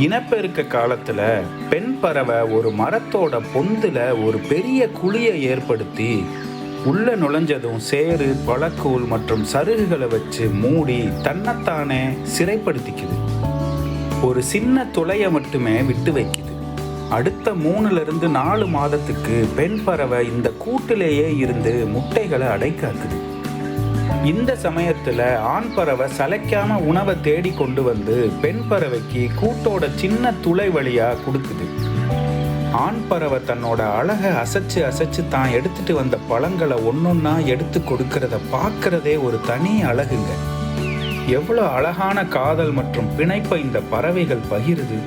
இனப்பெருக்க காலத்துல பெண் பறவை ஒரு மரத்தோட பொந்துல ஒரு பெரிய குழியை ஏற்படுத்தி உள்ள நுழைஞ்சதும் சேறு பழக்கூழ் மற்றும் சருகுகளை வச்சு மூடி தன்னைத்தானே சிறைப்படுத்திக்குது. ஒரு சின்ன துளையை மட்டுமே விட்டு வைக்குது. அடுத்த மூணுலேருந்து நாலு மாதத்துக்கு பெண் பறவை இந்த கூட்டிலேயே இருந்து முட்டைகளை அடைக்காக்குது இந்த சமயத்துல ஆண் பறவை சளைக்காம உணவை தேடி கொண்டு வந்து பெண் பறவைக்கு கூட்டோட சின்ன துளை வழியா கொடுக்குது. ஆண் பறவை தன்னோட அழகை அசைச்சு அசைச்சு தான் எடுத்துட்டு வந்த பழங்களை ஒன்னொன்னா எடுத்து கொடுக்கறத பார்க்கறதே ஒரு தனி அழகுங்க. எவ்வளவு அழகான காதல் மற்றும் பிணைப்பை இந்த பறவைகள் பகிருது.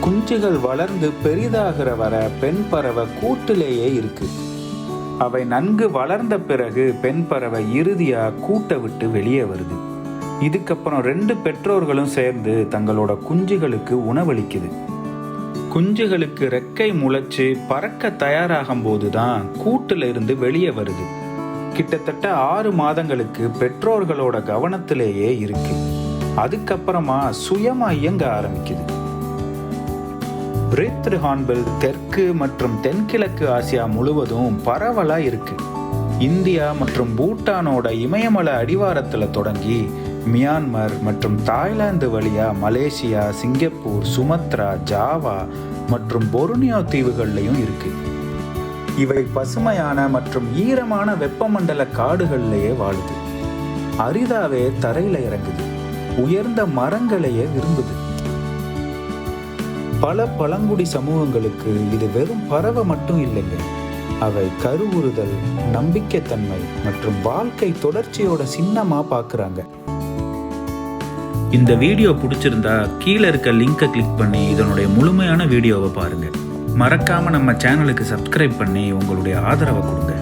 குஞ்சுகள் வளர்ந்து பெரிதாகிற வர பெண் பறவை கூட்டிலேயே இருக்கு. அவை நன்கு வளர்ந்த பிறகு பெண் பறவை இறுதியாக கூட்டை விட்டு வெளியே வருது. இதுக்கப்புறம் ரெண்டு பெற்றோர்களும் சேர்ந்து தங்களோட குஞ்சுகளுக்கு உணவளிக்குது. குஞ்சுகளுக்கு ரெக்கை முளைச்சு பறக்க தயாராகும் போதுதான் கூட்டுல இருந்து வெளியே வருது. கிட்டத்தட்ட ஆறு மாதங்களுக்கு பெற்றோர்களோட கவனத்திலேயே இருக்கு. அதுக்கப்புறமா சுயமா இயங்க ஆரம்பிக்குது. ரித்ரு ஹார்ன்பில் தெற்கு மற்றும் தென்கிழக்கு ஆசியா முழுவதும் பரவலா இருக்கு. இந்தியா மற்றும் பூட்டானோட இமயமலை அடிவாரத்துல தொடங்கி மியான்மர் மற்றும் தாய்லாந்து வழியா மலேசியா சிங்கப்பூர் சுமத்ரா ஜாவா மற்றும் பொருனியோ தீவுகள்லையும் இருக்கு. இவை பசுமையான மற்றும் ஈரமான வெப்பமண்டல காடுகள்லேயே வாழுது. அரிதாவே தரையில இறங்குது. உயர்ந்த மரங்களையே விரும்புது. பல பழங்குடி சமூகங்களுக்கு இது வெறும் பறவை மட்டும் இல்லைங்க. அவை கருவுறுதல் நம்பிக்கைத்தன்மை மற்றும் வாழ்க்கை தொடர்ச்சியோட சின்னமா பார்க்குறாங்க இந்த வீடியோ பிடிச்சிருந்தா கீழே இருக்க லிங்கை கிளிக் பண்ணி இதனுடைய முழுமையான வீடியோவை பாருங்க. மறக்காம நம்ம சேனலுக்கு சப்ஸ்கிரைப் பண்ணி உங்களுடைய ஆதரவை கொடுங்க.